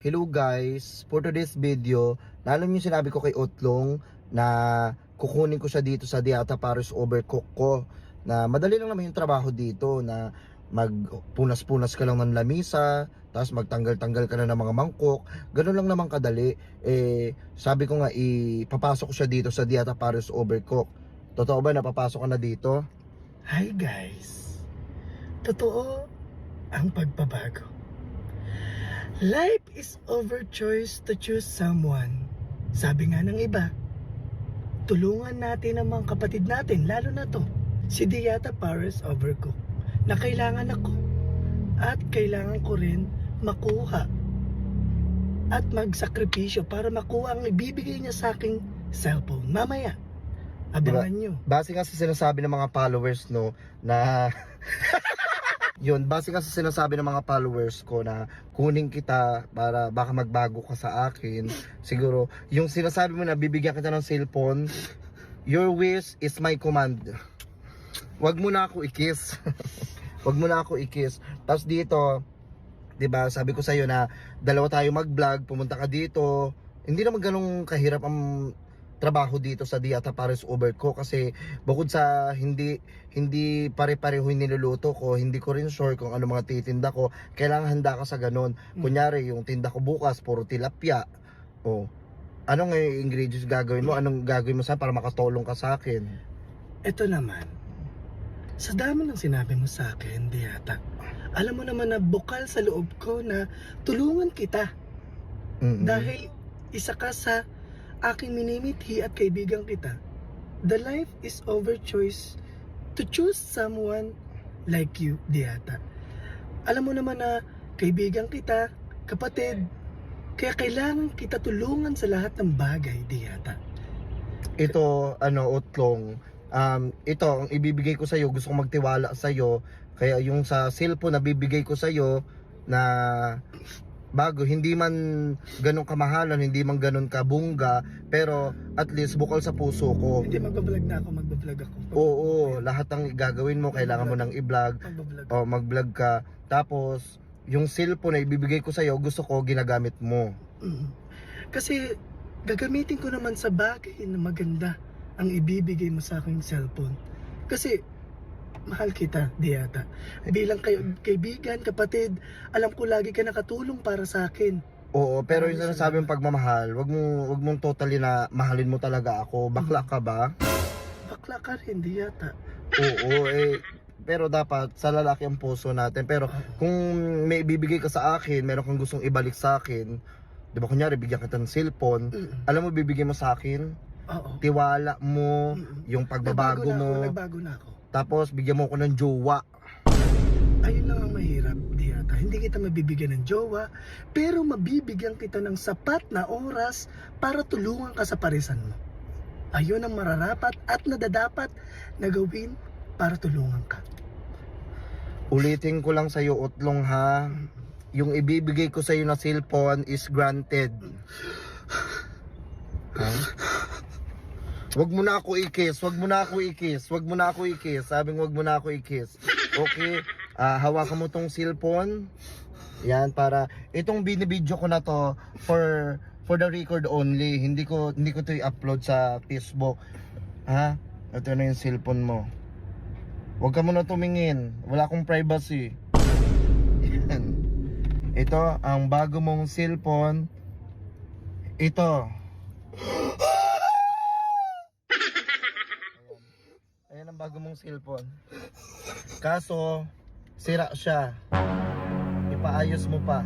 Hello guys, for today's video, naalam yung sinabi ko kay Otlong na kukunin ko siya dito sa Diata Paris Overcook ko na madali lang naman yung trabaho dito na magpunas-punas ka lang ng lamisa tapos magtanggal-tanggal ka na ng mga mangkok ganun lang naman kadali eh sabi ko nga ipapasok ko siya dito sa Diata Paris Overcook totoo ba napapasok ka na dito? Hi guys! Totoo ang pagbabago. Life is over choice to choose someone. Sabi nga ng iba, tulungan natin ang mga kapatid natin, lalo na to, si Diata Paris Overcook, na kailangan ako at kailangan ko rin makuha at magsakripisyo para makuha ang ibibigay niya sa aking cellphone. Mamaya, abangan nyo. base nga sa sinasabi ng mga followers no na yun base sa sinasabi ng mga followers ko na kunin kita para baka magbago ka sa akin. Siguro yung sinasabi mo na bibigyan kita ng cellphone your wish is my command. Wag mo na ako i-kiss wag mo na ako i-kiss tapos dito 'di ba sabi ko sa iyo na dalawa tayo mag-vlog pumunta ka dito. Hindi naman ganong kahirap ang trabaho dito sa Diata Paris Overcook kasi bukod sa hindi hindi pare-pareho yung niluluto ko, hindi ko rin sure kung ano mga titinda ko. Kailangan handa ka sa ganun. Kunyari, yung tinda ko bukas, puro tilapia. O, anong eh, ingredients gagawin mo? Anong gagawin mo sa para makatulong ka sa akin? Ito naman, sa dami ng sinabi mo sa akin, Diata, alam mo naman na bukal sa loob ko na tulungan kita Mm-mm. dahil isa ka sa aking minimithi at kaibigan kita. The life is over choice to choose someone like you, Diata. Alam mo naman na kaibigan kita, kapatid, kaya kailangan kita tulungan sa lahat ng bagay, Diata. ito ano utlong um ito ang ibibigay ko sa iyo gusto kong magtiwala sa iyo kaya yung sa cellphone na bibigay ko sa iyo na bago hindi man ganun kamahalan hindi man ganun kabungga pero at least bukal sa puso ko Hindi magbablog na ako, magbablog ako. oo lahat ng gagawin mo kailangan mo nang i-vlog o mag-vlog ka tapos yung cellphone na ibibigay ko sa iyo gusto ko ginagamit mo Mm. Kasi gagamitin ko naman sa bagay na maganda ang ibibigay mo sa aking cellphone. Kasi mahal kita, Diata. Bilang kay, kaibigan, kapatid, alam ko lagi ka nakatulong para sa akin. Oo, pero yung sinasabi mong pagmamahal, wag mo wag mong totally na mahalin mo talaga ako. Bakla ka ba? Bakla ka rin, Diata. Oo, eh pero dapat sa lalaki ang puso natin. Pero kung may bibigay ka sa akin, meron kang gustong ibalik sa akin, 'di ba kunyari bigyan kita ng cellphone, Mm. alam mo bibigay mo sa akin, Oo. tiwala mo, yung pagbabago Nagbago na mo, Ako, nagbago na ako. Tapos bigyan mo ako ng jowa. Ayun lang ang mahirap, Diata. Hindi kita mabibigyan ng jowa, pero mabibigyan kita ng sapat na oras para tulungan ka sa parisan mo. Ayun ang mararapat at nadadapat na gawin para tulungan ka. Ulitin ko lang sa iyo, Utlong ha. Yung ibibigay ko sa iyo na cellphone is granted. Ha? Wag mo na ako i-kiss, wag mo na ako i-kiss, wag mo na ako i-kiss. Sabing wag mo na ako i-kiss. Okay? Ah, hawakan mo tong cellphone. Yan para itong binibidyo ko na to for for the record only. Hindi ko hindi ko to i-upload sa Facebook. Ha? Ito na yung cellphone mo. Huwag ka muna tumingin. Wala akong privacy. Yan. Ito, ang bago mong cellphone. Ito. Bago mong cellphone. Kaso, sira siya. Ipaayos mo pa.